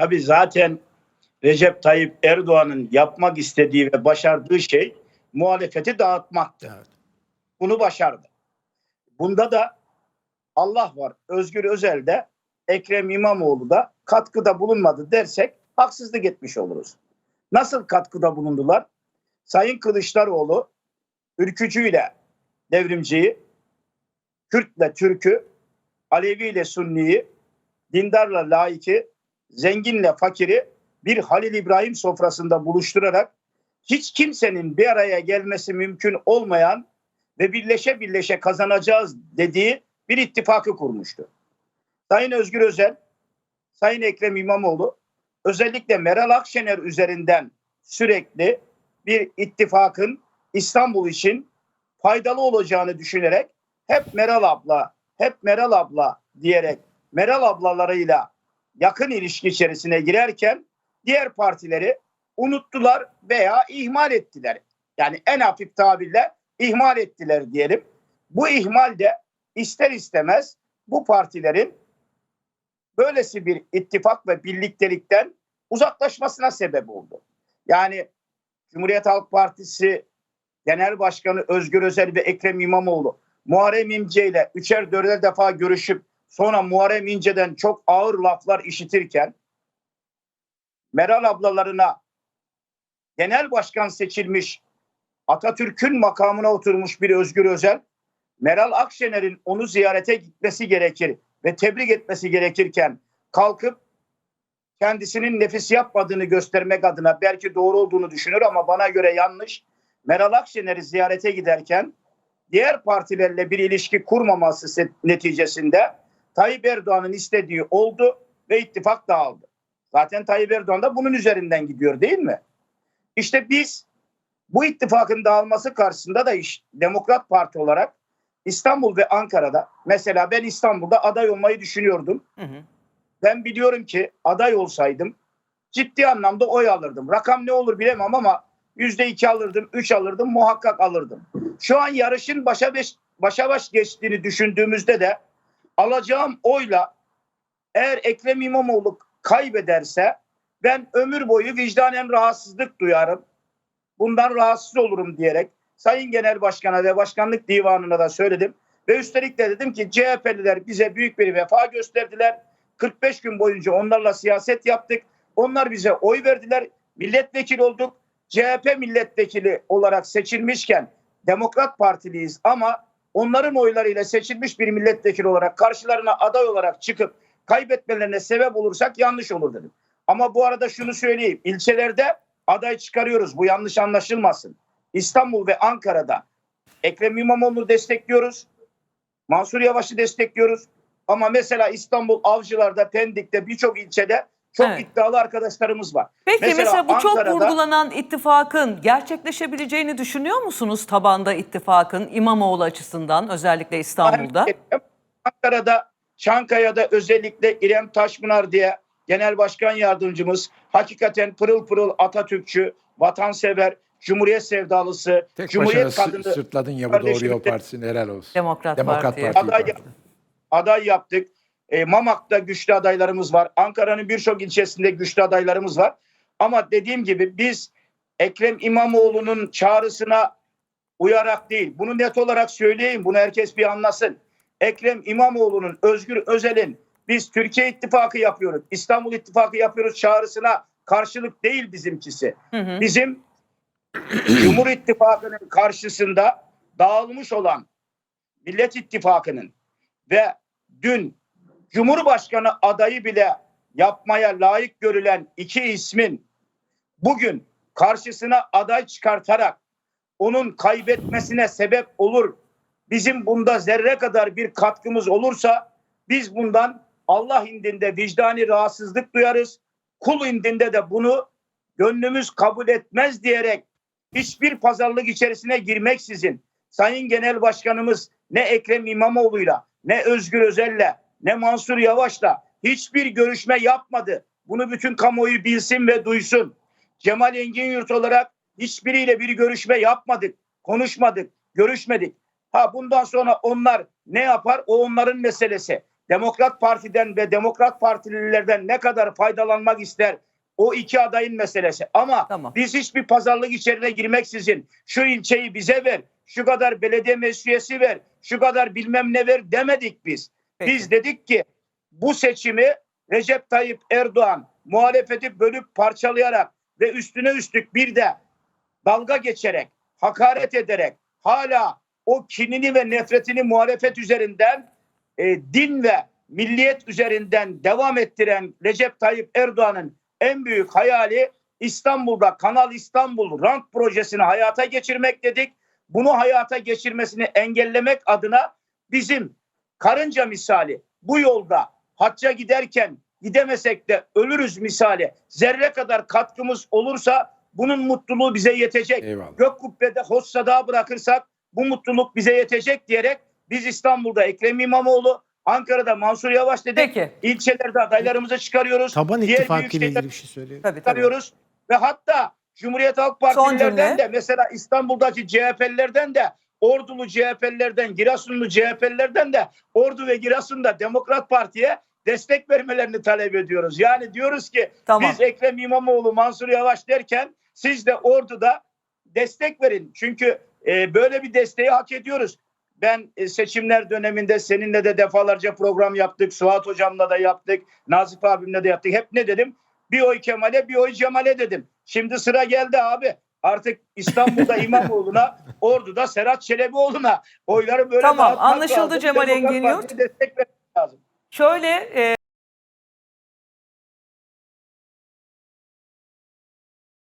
Tabii zaten Recep Tayyip Erdoğan'ın yapmak istediği ve başardığı şey muhalefeti dağıtmaktı. Evet. Bunu başardı. Bunda da Allah var. Özgür Özel de Ekrem İmamoğlu da katkıda bulunmadı dersek haksızlık etmiş oluruz. Nasıl katkıda bulundular? Sayın Kılıçdaroğlu ülkücüyle devrimciyi, Kürtle Türk'ü, Alevi ile Sunni'yi, dindarla laiki, zenginle fakiri bir Halil İbrahim sofrasında buluşturarak hiç kimsenin bir araya gelmesi mümkün olmayan ve birleşe birleşe kazanacağız dediği bir ittifakı kurmuştu. Sayın Özgür Özel, Sayın Ekrem İmamoğlu özellikle Meral Akşener üzerinden sürekli bir ittifakın İstanbul için faydalı olacağını düşünerek hep Meral abla, hep Meral abla diyerek Meral ablalarıyla yakın ilişki içerisine girerken diğer partileri unuttular veya ihmal ettiler. Yani en hafif tabirle ihmal ettiler diyelim. Bu ihmal de ister istemez bu partilerin böylesi bir ittifak ve birliktelikten uzaklaşmasına sebep oldu. Yani Cumhuriyet Halk Partisi Genel Başkanı Özgür Özel ve Ekrem İmamoğlu Muharrem İnce ile üçer dörder defa görüşüp sonra Muharrem İnce'den çok ağır laflar işitirken Meral ablalarına genel başkan seçilmiş Atatürk'ün makamına oturmuş bir Özgür Özel Meral Akşener'in onu ziyarete gitmesi gerekir ve tebrik etmesi gerekirken kalkıp kendisinin nefis yapmadığını göstermek adına belki doğru olduğunu düşünür ama bana göre yanlış. Meral Akşener'i ziyarete giderken diğer partilerle bir ilişki kurmaması neticesinde Tayyip Erdoğan'ın istediği oldu ve ittifak dağıldı. Zaten Tayyip Erdoğan da bunun üzerinden gidiyor değil mi? İşte biz bu ittifakın dağılması karşısında da iş, Demokrat Parti olarak İstanbul ve Ankara'da mesela ben İstanbul'da aday olmayı düşünüyordum. Hı hı. Ben biliyorum ki aday olsaydım ciddi anlamda oy alırdım. Rakam ne olur bilemem ama yüzde iki alırdım, üç alırdım, muhakkak alırdım. Şu an yarışın başa beş, başa baş geçtiğini düşündüğümüzde de alacağım oyla eğer Ekrem İmamoğlu kaybederse ben ömür boyu vicdanen rahatsızlık duyarım. Bundan rahatsız olurum diyerek Sayın Genel Başkan'a ve Başkanlık Divanı'na da söyledim. Ve üstelik de dedim ki CHP'liler bize büyük bir vefa gösterdiler. 45 gün boyunca onlarla siyaset yaptık. Onlar bize oy verdiler. Milletvekili olduk. CHP milletvekili olarak seçilmişken Demokrat Partiliyiz ama onların oylarıyla seçilmiş bir milletvekili olarak karşılarına aday olarak çıkıp kaybetmelerine sebep olursak yanlış olur dedim. Ama bu arada şunu söyleyeyim. İlçelerde aday çıkarıyoruz. Bu yanlış anlaşılmasın. İstanbul ve Ankara'da Ekrem İmamoğlu'nu destekliyoruz. Mansur Yavaş'ı destekliyoruz. Ama mesela İstanbul Avcılar'da, Pendik'te birçok ilçede çok Evet. iddialı arkadaşlarımız var. Peki Mesela mesela, bu çok Ankara'da- vurgulanan ittifakın gerçekleşebileceğini düşünüyor musunuz tabanda ittifakın İmamoğlu açısından özellikle İstanbul'da? Ankara'da, Çankaya'da özellikle İrem Taşpınar diye genel başkan yardımcımız hakikaten pırıl pırıl Atatürkçü, vatansever, Cumhuriyet sevdalısı, Tek Cumhuriyet kadını sırtladın ya bu Doğru Yol Partisi'nin helal olsun. Demokrat, Demokrat Parti'ye. Parti. Aday, aday yaptık. E, Mamak'ta güçlü adaylarımız var. Ankara'nın birçok ilçesinde güçlü adaylarımız var. Ama dediğim gibi biz Ekrem İmamoğlu'nun çağrısına uyarak değil. Bunu net olarak söyleyeyim. Bunu herkes bir anlasın. Ekrem İmamoğlu'nun, Özgür Özel'in biz Türkiye İttifakı yapıyoruz, İstanbul İttifakı yapıyoruz çağrısına karşılık değil bizimkisi. Hı hı. Bizim Cumhur İttifakı'nın karşısında dağılmış olan Millet İttifakı'nın ve dün Cumhurbaşkanı adayı bile yapmaya layık görülen iki ismin bugün karşısına aday çıkartarak onun kaybetmesine sebep olur. Bizim bunda zerre kadar bir katkımız olursa biz bundan Allah indinde vicdani rahatsızlık duyarız. Kul indinde de bunu gönlümüz kabul etmez diyerek hiçbir pazarlık içerisine girmeksizin Sayın Genel Başkanımız ne Ekrem İmamoğlu'yla ne Özgür Özel'le ne Mansur Yavaş'la hiçbir görüşme yapmadı. Bunu bütün kamuoyu bilsin ve duysun. Cemal Engin Yurt olarak hiçbiriyle bir görüşme yapmadık, konuşmadık, görüşmedik. Ha bundan sonra onlar ne yapar o onların meselesi. Demokrat Parti'den ve Demokrat Partililerden ne kadar faydalanmak ister o iki adayın meselesi. Ama Tamam. biz hiçbir pazarlık içerine girmeksizin şu ilçeyi bize ver, şu kadar belediye meclis ver, şu kadar bilmem ne ver demedik biz. Biz dedik ki bu seçimi Recep Tayyip Erdoğan muhalefeti bölüp parçalayarak ve üstüne üstlük bir de dalga geçerek, hakaret ederek hala o kinini ve nefretini muhalefet üzerinden e, din ve milliyet üzerinden devam ettiren Recep Tayyip Erdoğan'ın en büyük hayali İstanbul'da Kanal İstanbul rant projesini hayata geçirmek dedik. Bunu hayata geçirmesini engellemek adına bizim karınca misali bu yolda hacca giderken gidemesek de ölürüz misali zerre kadar katkımız olursa bunun mutluluğu bize yetecek. Eyvallah. Gök kubbede hossada bırakırsak bu mutluluk bize yetecek diyerek biz İstanbul'da Ekrem İmamoğlu, Ankara'da Mansur Yavaş dedik. Peki. İlçelerde adaylarımızı çıkarıyoruz. Taban Diğer ittifakı büyük ile ilgili bir şey söyleyeyim. Tabii tabii. çıkarıyoruz. Ve hatta Cumhuriyet Halk Partililerden de mesela İstanbul'daki CHP'lilerden de Ordulu CHP'lilerden, Giresunlu CHP'lilerden de Ordu ve Giresun'da Demokrat Parti'ye destek vermelerini talep ediyoruz. Yani diyoruz ki Tamam. biz Ekrem İmamoğlu, Mansur Yavaş derken siz de Ordu'da destek verin. Çünkü e, böyle bir desteği hak ediyoruz. Ben e, seçimler döneminde seninle de defalarca program yaptık. Suat hocamla da yaptık. Nazif abimle de yaptık. Hep ne dedim? Bir oy Kemal'e bir oy Cemal'e dedim. Şimdi sıra geldi abi. Artık İstanbul'da İmamoğlu'na, Ordu'da Serhat Çelebioğlu'na oyları böyle Tamam, dağıtmak anlaşıldı lazım. Cemal Demokrat Engin Yurt. Parti'ye destek vermek lazım. Şöyle e,